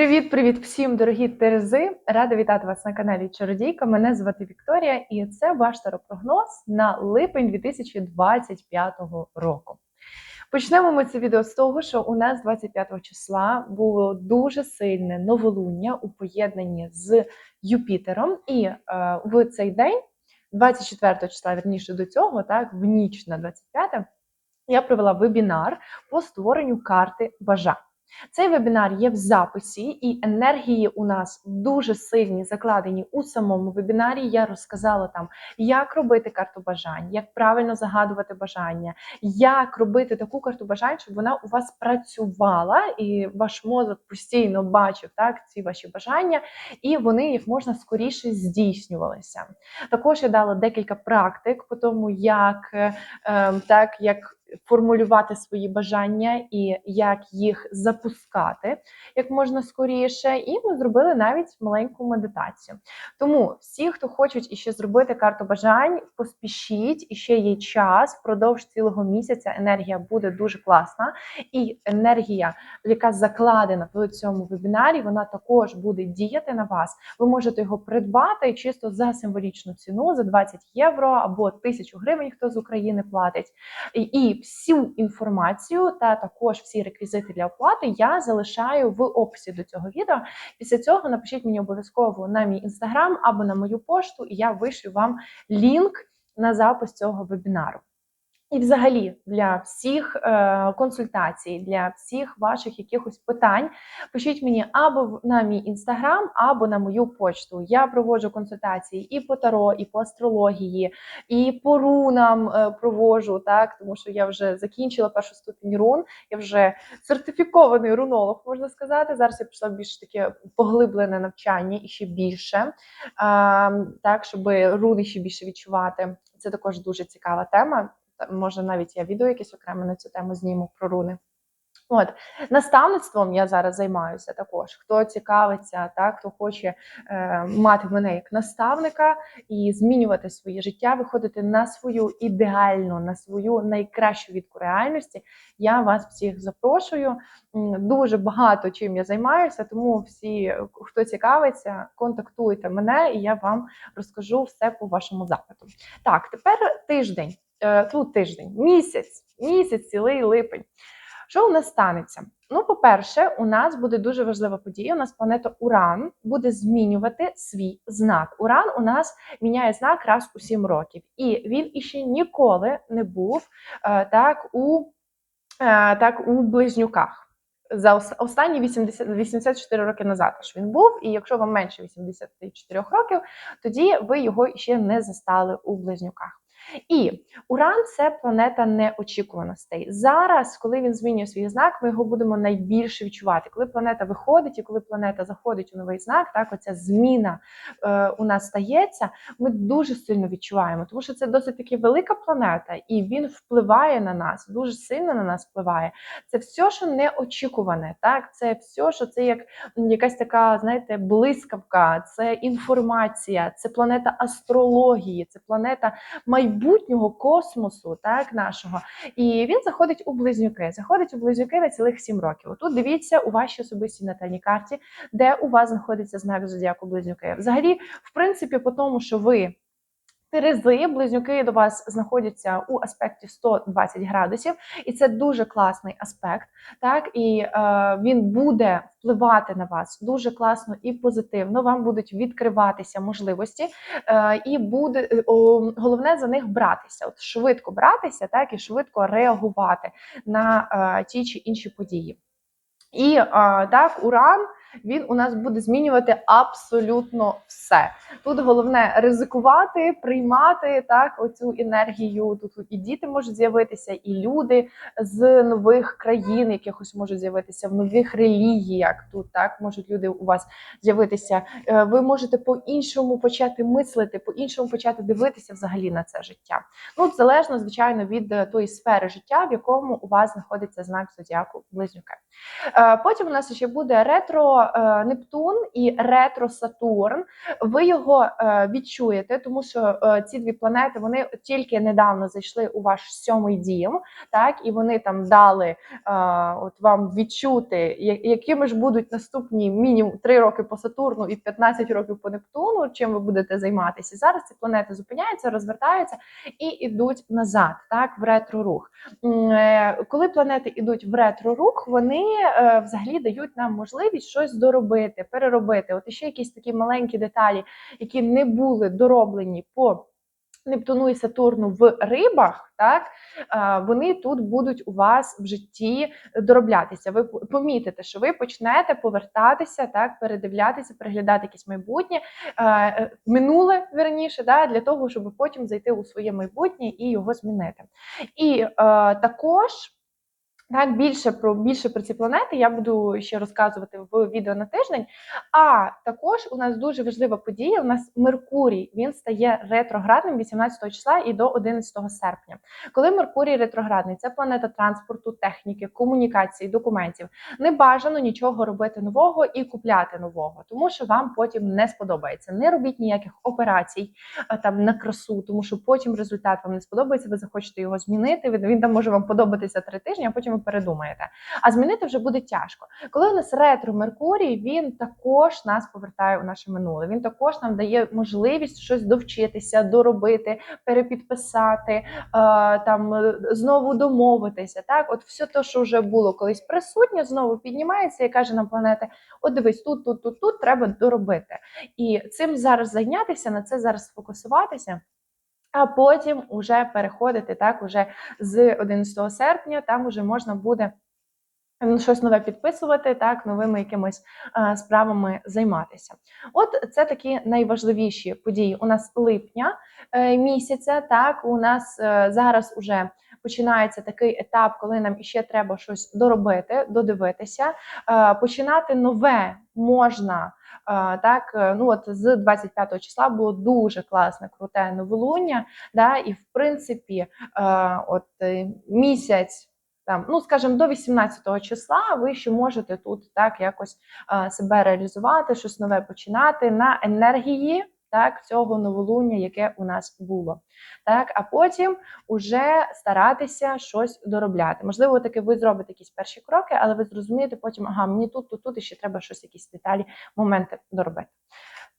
Привіт-привіт всім, дорогі Терези! Рада вітати вас на каналі Чародійка. Мене звати Вікторія, і це ваш таропрогноз на липень 2025 року. Почнемо ми це відео з того, що у нас 25 числа було дуже сильне новолуння у поєднанні з Юпітером, і е, в цей день, 24 числа, верніше до цього, так, в ніч на 25, я провела вебінар по створенню карти бажань. Цей вебінар є в записі, і енергії у нас дуже сильні закладені у самому вебінарі. Я розказала там, як робити карту бажань, як правильно загадувати бажання, як робити таку карту бажань, щоб вона у вас працювала, і ваш мозок постійно бачив так ці ваші бажання, і вони як можна скоріше здійснювалися. Також я дала декілька практик по тому, як е, так як формулювати свої бажання і як їх запускати як можна скоріше. І ми зробили навіть маленьку медитацію. Тому всі, хто хочуть іще зробити карту бажань, поспішіть і ще є час впродовж цілого місяця. Енергія буде дуже класна, і енергія, яка закладена в цьому вебінарі, вона також буде діяти на вас. Ви можете його придбати чисто за символічну ціну за 20 євро або 1000 гривень, хто з України платить. І всю інформацію та також всі реквізити для оплати я залишаю в описі до цього відео. Після цього напишіть мені обов'язково на мій інстаграм або на мою пошту, і я вишлю вам лінк на запис цього вебінару. І, взагалі, для всіх е, консультацій, для всіх ваших якихось питань, пишіть мені або на мій інстаграм, або на мою почту. Я проводжу консультації і по таро, і по астрології, і по рунам е, проводжу, так тому що я вже закінчила першу ступінь рун, я вже сертифікований рунолог, можна сказати. Зараз я пішла більш таке поглиблене навчання і ще більше, е, так щоб руни ще більше відчувати. Це також дуже цікава тема. Може, навіть я відео якесь окремо на цю тему зніму про руни. От наставництвом я зараз займаюся також. Хто цікавиться, так хто хоче е, мати мене як наставника і змінювати своє життя, виходити на свою ідеальну, на свою найкращу відку реальності. Я вас всіх запрошую. Дуже багато чим я займаюся, тому всі, хто цікавиться, контактуйте мене, і я вам розкажу все по вашому запиту. Так, тепер тиждень. Е, тут тиждень, місяць, місяць, цілий липень. Що у нас станеться? Ну, по-перше, у нас буде дуже важлива подія. У нас планета Уран буде змінювати свій знак. Уран у нас міняє знак раз у 7 років, і він іще ніколи не був е, так у е, так у близнюках. За останні 80, 84 роки назад аж він був, і якщо вам менше 84 років, тоді ви його ще не застали у близнюках. І Уран це планета неочікуваностей. Зараз, коли він змінює свій знак, ми його будемо найбільше відчувати. Коли планета виходить і коли планета заходить у новий знак, так оця зміна е, у нас стається, ми дуже сильно відчуваємо, тому що це досить таки велика планета, і він впливає на нас, дуже сильно на нас впливає. Це все, що неочікуване, так це все, що це як якась така, знаєте, блискавка, це інформація, це планета астрології, це планета майбутнього майбутнього космосу, так нашого, і він заходить у близнюки. Заходить у близнюки на цілих сім років. Тут дивіться у вашій особистій натальній карті, де у вас знаходиться знак зодіаку близнюки. Взагалі, в принципі, по тому, що ви. Терези, близнюки до вас знаходяться у аспекті 120 градусів, і це дуже класний аспект. Так і е, він буде впливати на вас дуже класно і позитивно. Вам будуть відкриватися можливості, е, і буде е, о, головне за них братися. От швидко братися, так і швидко реагувати на е, ті чи інші події. І е, так, уран він у нас буде змінювати абсолютно все. Тут головне ризикувати, приймати так оцю енергію. Тут і діти можуть з'явитися, і люди з нових країн, якихось можуть з'явитися в нових релігіях. Тут так можуть люди у вас з'явитися. Е, ви можете по-іншому почати мислити, по-іншому почати дивитися взагалі на це життя. Ну, залежно, звичайно, від е, тої сфери життя, в якому у вас знаходиться знак зодіаку близнюки. Е, потім у нас ще буде ретро Нептун і ретро Сатурн. Ви його е, відчуєте, тому що е, ці дві планети вони тільки недавно зайшли у ваш сьомий дім, так і вони там дали е, от вам відчути, якими ж будуть наступні мінімум 3 роки по Сатурну і 15 років по Нептуну, чим ви будете займатися. Зараз ці планети зупиняються, розвертаються і йдуть назад, так в ретро-рух. Е, Коли планети йдуть в ретро-рух, вони е, взагалі дають нам можливість щось доробити, переробити. От ще якісь такі маленькі деталі, які не були дороблені по Нептуну і Сатурну в рибах, так вони тут будуть у вас в житті дороблятися. Ви помітите, що ви почнете повертатися, так, передивлятися, переглядати якесь майбутнє, е, минуле верніше, да, для того, щоб потім зайти у своє майбутнє і його змінити. І е, також. Так, більше про більше про ці планети я буду ще розказувати в відео на тиждень. А також у нас дуже важлива подія. У нас Меркурій він стає ретроградним 18 числа і до 11 серпня. Коли Меркурій ретроградний, це планета транспорту, техніки, комунікації, документів. Не бажано нічого робити нового і купляти нового, тому що вам потім не сподобається. Не робіть ніяких операцій там на красу, тому що потім результат вам не сподобається. Ви захочете його змінити. Він, там може вам подобатися три тижні, а потім передумаєте. А змінити вже буде тяжко. Коли у нас ретро Меркурій, він також нас повертає у наше минуле. Він також нам дає можливість щось довчитися, доробити, перепідписати, е, там е, знову домовитися. Так, от все те, що вже було колись присутнє, знову піднімається і каже нам планета: от дивись, тут, тут, тут, тут треба доробити. І цим зараз зайнятися, на це зараз сфокусуватися. А потім уже переходити так, уже з 11 серпня, там уже можна буде щось нове підписувати, так, новими якимись е, справами займатися. От це такі найважливіші події. У нас липня е, місяця. Так, у нас е, зараз уже починається такий етап, коли нам іще треба щось доробити, додивитися. Е, починати нове можна. е, Так, е, ну от з 25 числа було дуже класне, круте новолуння. Да, і в принципі, от місяць там, ну скажімо, до 18 числа ви ще можете тут так якось себе реалізувати, щось нове починати на енергії. Так, цього новолуння, яке у нас було, так а потім уже старатися щось доробляти. Можливо, таки ви зробите якісь перші кроки, але ви зрозумієте потім, ага, мені тут, тут, тут і ще треба щось, якісь деталі, моменти доробити.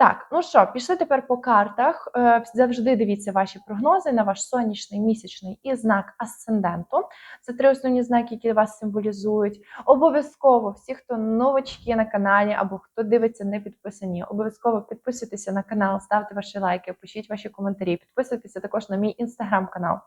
Так, ну що, пішли тепер по картах. Е, Завжди дивіться ваші прогнози на ваш сонячний, місячний і знак асценденту. Це три основні знаки, які вас символізують. Обов'язково всі, хто новачки на каналі або хто дивиться не підписані, обов'язково підписуйтеся на канал, ставте ваші лайки, пишіть ваші коментарі, підписуйтеся також на мій інстаграм-канал.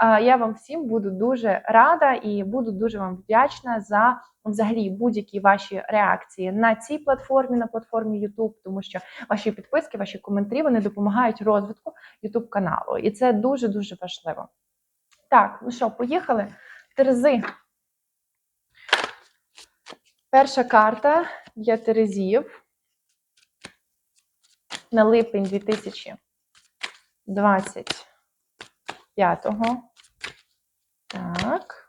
Е, Я вам всім буду дуже рада і буду дуже вам вдячна за взагалі будь-які ваші реакції на цій платформі, на платформі YouTube, тому що ваші підписки, ваші коментарі вони допомагають розвитку YouTube каналу, і це дуже дуже важливо. Так, ну що, поїхали? Терези. Перша карта для Терезів на липень 2025. Так.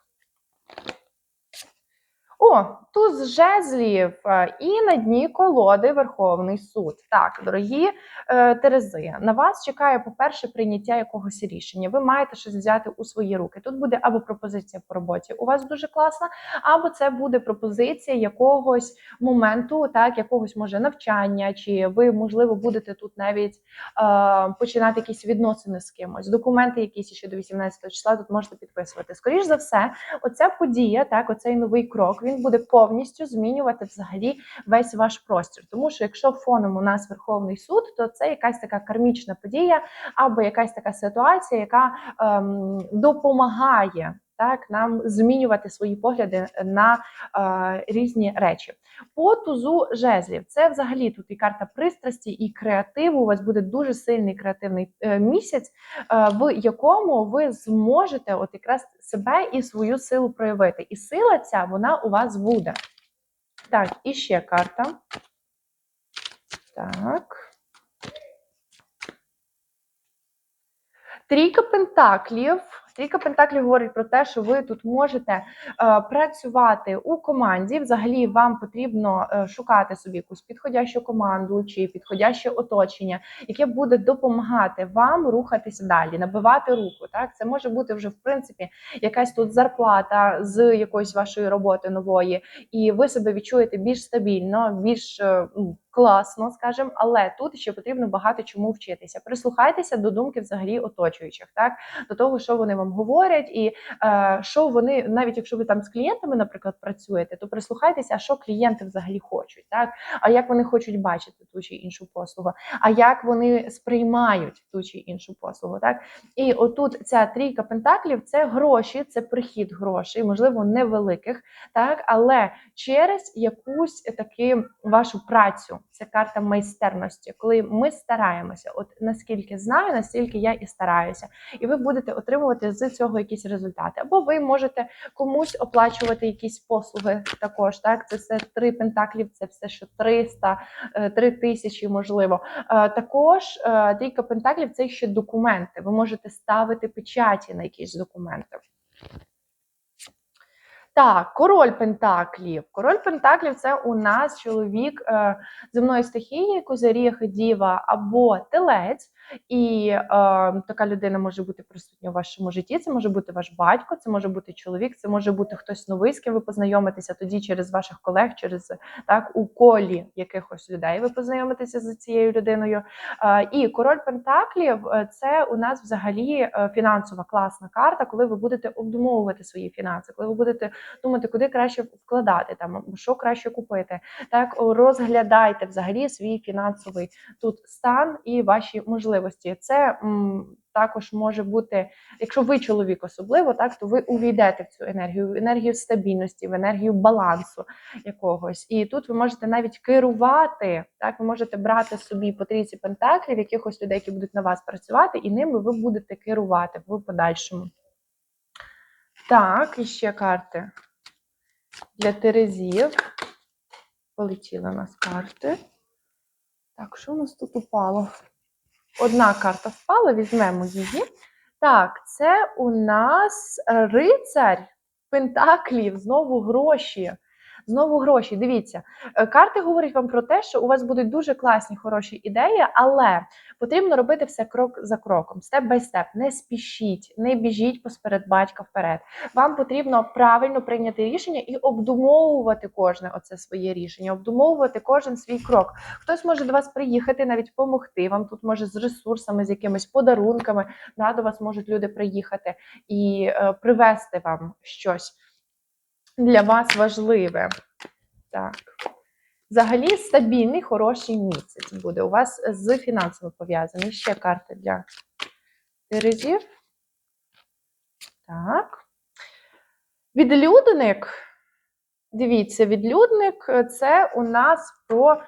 О, туз жезлів е, і на дні колоди Верховний суд. Так, дорогі е, Терези, на вас чекає, по-перше, прийняття якогось рішення. Ви маєте щось взяти у свої руки. Тут буде або пропозиція по роботі, у вас дуже класна, або це буде пропозиція якогось моменту, так, якогось може навчання, чи ви, можливо, будете тут навіть е, починати якісь відносини з кимось, документи, якісь ще до 18 числа тут можете підписувати. Скоріш за все, оця подія, так, оцей новий крок, він буде повністю змінювати взагалі весь ваш простір. Тому що якщо фоном у нас Верховний суд, то це якась така кармічна подія або якась така ситуація, яка ем, допомагає. Так, нам змінювати свої погляди на е, різні речі. По тузу жезлів це взагалі тут і карта пристрасті, і креативу. У вас буде дуже сильний креативний е, місяць, е, в якому ви зможете от якраз себе і свою силу проявити. І сила ця вона у вас буде. Так, і ще карта. Так. Трійка пентаклів Трійка Пентаклів говорить про те, що ви тут можете е, працювати у команді. Взагалі, вам потрібно е, шукати собі якусь підходящу команду чи підходяще оточення, яке буде допомагати вам рухатися далі, набивати руку. Так, це може бути вже в принципі якась тут зарплата з якоїсь вашої роботи нової, і ви себе відчуєте більш стабільно, більш е, ну, класно, скажімо, але тут ще потрібно багато чому вчитися. Прислухайтеся до думки взагалі оточуючих, так? До того, що вони вам говорять, і е, що вони, навіть якщо ви там з клієнтами, наприклад, працюєте, то прислухайтеся, що клієнти взагалі хочуть, так? А як вони хочуть бачити ту чи іншу послугу, а як вони сприймають ту чи іншу послугу, так? І отут ця трійка пентаклів це гроші, це прихід грошей, можливо, невеликих, так? Але через якусь таки вашу працю. Це карта майстерності, коли ми стараємося. От наскільки знаю, настільки я і стараюся, і ви будете отримувати з цього якісь результати. Або ви можете комусь оплачувати якісь послуги також. Так, це все три пентаклів, це все, що 300, е, 3 тисячі, можливо. Е, Також е, трійка пентаклів це ще документи. Ви можете ставити печаті на якісь документи. Так, король Пентаклів. Король Пентаклів це у нас чоловік е, земної стихії, козиріг, діва або телець. І е, така людина може бути присутня у вашому житті. Це може бути ваш батько, це може бути чоловік, це може бути хтось новий, з ким ви познайомитеся тоді через ваших колег, через так у колі якихось людей. Ви познайомитеся з цією людиною. Е, і король Пентаклів е, це у нас взагалі е, фінансова класна карта, коли ви будете обдумовувати свої фінанси, коли ви будете думати, куди краще вкладати, там що краще купити. Так розглядайте взагалі свій фінансовий тут стан і ваші можливості. Це м, також може бути, якщо ви чоловік особливо, так то ви увійдете в цю енергію, в енергію стабільності, в енергію балансу якогось. І тут ви можете навіть керувати. Так, ви можете брати собі по трійці пентаклів, якихось людей, які будуть на вас працювати, і ними ви будете керувати в подальшому. Так, і ще карти для Терезів. Полетіли у нас карти. Так, що у нас тут упало? Одна карта впала, візьмемо її. Так, це у нас рицарь Пентаклів, знову гроші. Знову гроші. Дивіться, е, карти говорять вам про те, що у вас будуть дуже класні, хороші ідеї, але потрібно робити все крок за кроком, степ бай степ. Не спішіть, не біжіть посеред батька вперед. Вам потрібно правильно прийняти рішення і обдумовувати кожне оце своє рішення, обдумовувати кожен свій крок. Хтось може до вас приїхати, навіть допомогти. Вам тут може з ресурсами, з якимись подарунками. Да, до вас можуть люди приїхати і е, привезти вам щось для вас важливе. Так. Взагалі стабільний, хороший місяць буде у вас з фінансами пов'язаний. Ще карта для Терезів. Так. Відлюдник. Дивіться, відлюдник це у нас про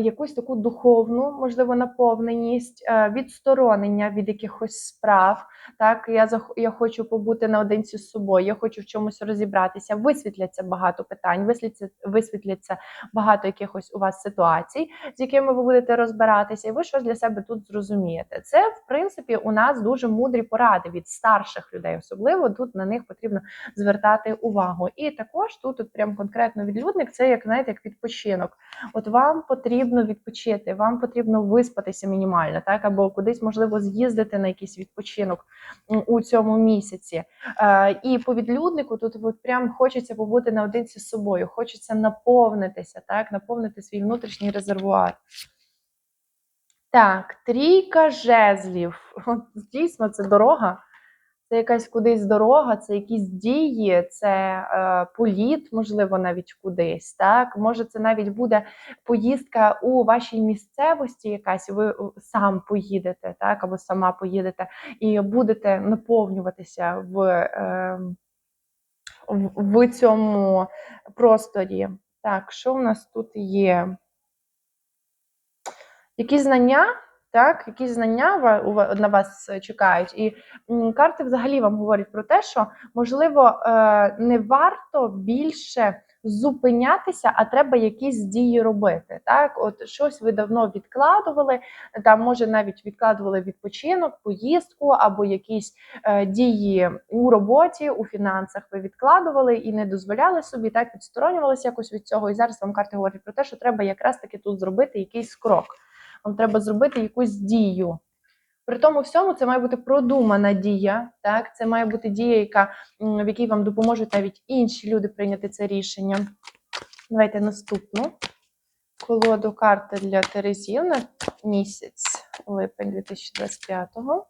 якусь таку духовну, можливо, наповненість, е, відсторонення від якихось справ. Так, я я хочу побути наодинці з собою, я хочу в чомусь розібратися. Висвітляться багато питань, висвітляться, висвітляться багато якихось у вас ситуацій, з якими ви будете розбиратися, і ви щось для себе тут зрозумієте. Це, в принципі, у нас дуже мудрі поради від старших людей, особливо тут на них потрібно звертати увагу. І також тут, от прям конкретно відлюдник, це як знаєте, як відпочинок. От вам потрібно відпочити, вам потрібно виспатися мінімально, так або кудись можливо з'їздити на якийсь відпочинок у цьому місяці. Е, і по відлюднику тут от прям хочеться побути наодинці з собою, хочеться наповнитися, так, наповнити свій внутрішній резервуар. Так, трійка жезлів. Дійсно, це дорога. Це якась кудись дорога, це якісь дії, це е, політ, можливо, навіть кудись. Так, може, це навіть буде поїздка у вашій місцевості, якась ви е, сам поїдете, так, або сама поїдете, і будете наповнюватися в, е, в, в цьому просторі. Так, що в нас тут є? Якісь знання, так, якісь знання на вас е, чекають. І карти взагалі вам говорять про те, що можливо е, не варто більше зупинятися, а треба якісь дії робити. Так, от щось ви давно відкладували, там може навіть відкладували відпочинок, поїздку або якісь е, дії у роботі, у фінансах ви відкладували і не дозволяли собі, так відсторонювалися якось від цього. І зараз вам карти говорять про те, що треба якраз таки тут зробити якийсь крок. Вам треба зробити якусь дію. При тому всьому це має бути продумана дія. Так, це має бути дія, яка в якій вам допоможуть навіть інші люди прийняти це рішення. Давайте наступну колоду карти для Терезів на місяць липень 2025-го.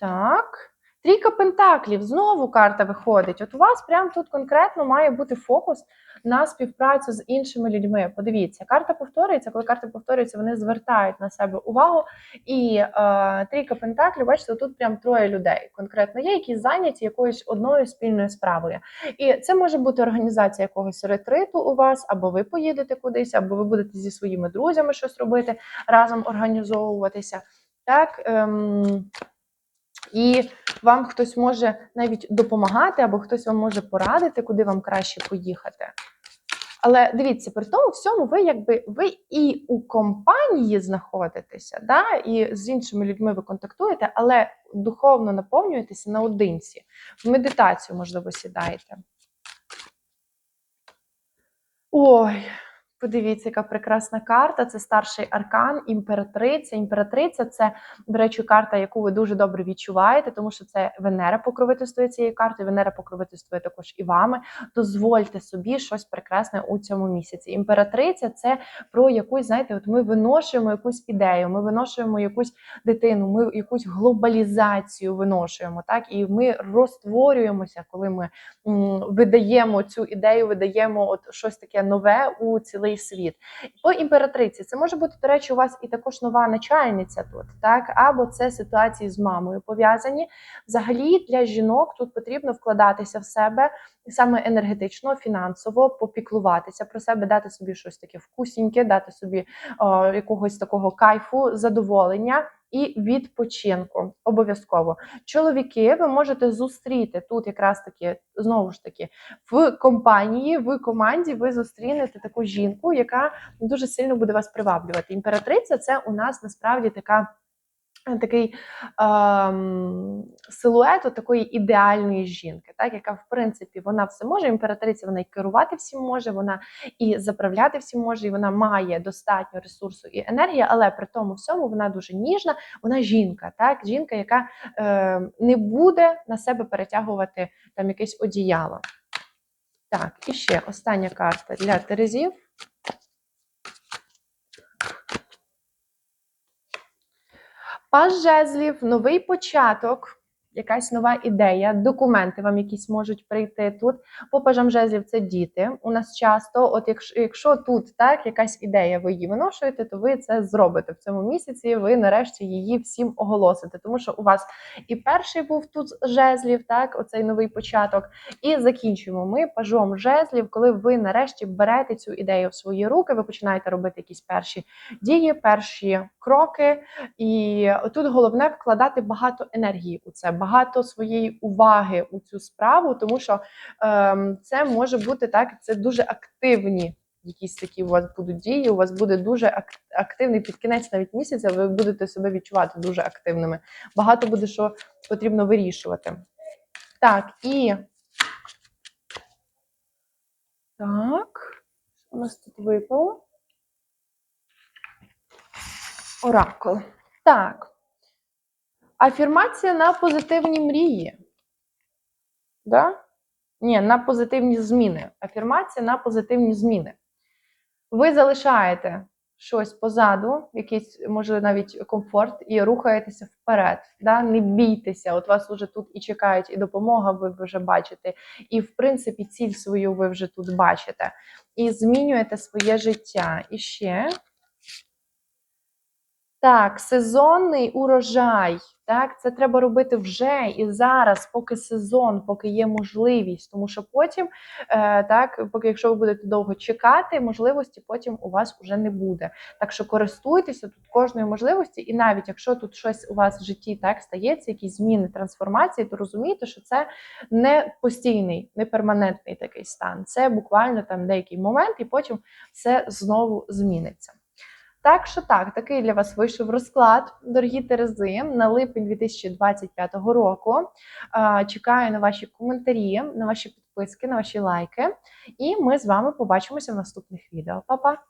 Так. Трійка пентаклів, знову карта виходить. От у вас прямо тут конкретно має бути фокус на співпрацю з іншими людьми. Подивіться, карта повторюється. Коли карти повторюються, вони звертають на себе увагу. І е, трійка пентаклів, бачите, тут прям троє людей конкретно є, які зайняті якоюсь одною спільною справою. І це може бути організація якогось ретриту у вас, або ви поїдете кудись, або ви будете зі своїми друзями щось робити, разом організовуватися. Так. Ем, і вам хтось може навіть допомагати, або хтось вам може порадити, куди вам краще поїхати. Але дивіться, при тому всьому, ви якби ви і у компанії знаходитеся, да, і з іншими людьми ви контактуєте, але духовно наповнюєтеся наодинці. В медитацію, можливо, сідаєте. Ой, подивіться, яка прекрасна карта. Це старший аркан, імператриця. Імператриця це, до речі, карта, яку ви дуже добре відчуваєте, тому що це Венера покровительствує цією картою. Венера покровительствує також і вами. Дозвольте собі щось прекрасне у цьому місяці. Імператриця це про якусь, знаєте, от ми виношуємо якусь ідею, ми виношуємо якусь дитину, ми якусь глобалізацію виношуємо, так і ми розтворюємося, коли ми м, видаємо цю ідею, видаємо от щось таке нове у цілий світ. По імператриці це може бути, до речі, у вас і також нова начальниця тут, так або це ситуації з мамою пов'язані. Взагалі для жінок тут потрібно вкладатися в себе саме енергетично, фінансово, попіклуватися про себе, дати собі щось таке вкусіньке, дати собі о, якогось такого кайфу, задоволення. І відпочинку обов'язково чоловіки ви можете зустріти тут, якраз таки знову ж таки в компанії, в команді. Ви зустрінете таку жінку, яка дуже сильно буде вас приваблювати. Імператриця це у нас насправді така. Такий ем, силует такої ідеальної жінки, так яка в принципі вона все може. Імператриця вона і керувати всім може, вона і заправляти всім може, і вона має достатньо ресурсу і енергії, але при тому всьому вона дуже ніжна. Вона жінка, так жінка, яка е, не буде на себе перетягувати там якесь одіяло. Так, і ще остання карта для Терезів. Паж жезлів, новий початок, якась нова ідея, документи вам якісь можуть прийти тут. По пажам жезлів це діти. У нас часто, от якщо, якщо тут так якась ідея, ви її виношуєте, то ви це зробите в цьому місяці. Ви нарешті її всім оголосите. Тому що у вас і перший був тут жезлів, так, оцей новий початок. І закінчуємо ми пажом жезлів, коли ви нарешті берете цю ідею в свої руки, ви починаєте робити якісь перші дії, перші кроки. І тут головне вкладати багато енергії у це, багато своєї уваги у цю справу, тому що ем, це може бути так, це дуже активні. Якісь такі у вас будуть дії, у вас буде дуже активний під кінець навіть місяця, ви будете себе відчувати дуже активними. Багато буде що потрібно вирішувати. Так, і. Так, що у нас тут випало? Оракул. Так. Афірмація на позитивні мрії. Да? Ні, на позитивні зміни. Афірмація на позитивні зміни. Ви залишаєте щось позаду, якийсь, може, навіть комфорт, і рухаєтеся вперед. Да? Не бійтеся, от вас вже тут і чекають, і допомога, ви вже бачите, і, в принципі, ціль свою ви вже тут бачите. І змінюєте своє життя. І ще Так, сезонний урожай. Так, це треба робити вже і зараз, поки сезон, поки є можливість, тому що потім, е, так, поки якщо ви будете довго чекати, можливості потім у вас вже не буде. Так що користуйтеся тут кожною можливості, і навіть якщо тут щось у вас в житті так стається, якісь зміни, трансформації, то розумійте, що це не постійний, не перманентний такий стан. Це буквально там деякий момент, і потім все знову зміниться. Так що так, такий для вас вийшов розклад, дорогі Терези, на липень 2025 року. Чекаю на ваші коментарі, на ваші підписки, на ваші лайки. І ми з вами побачимося в наступних відео. Па-па!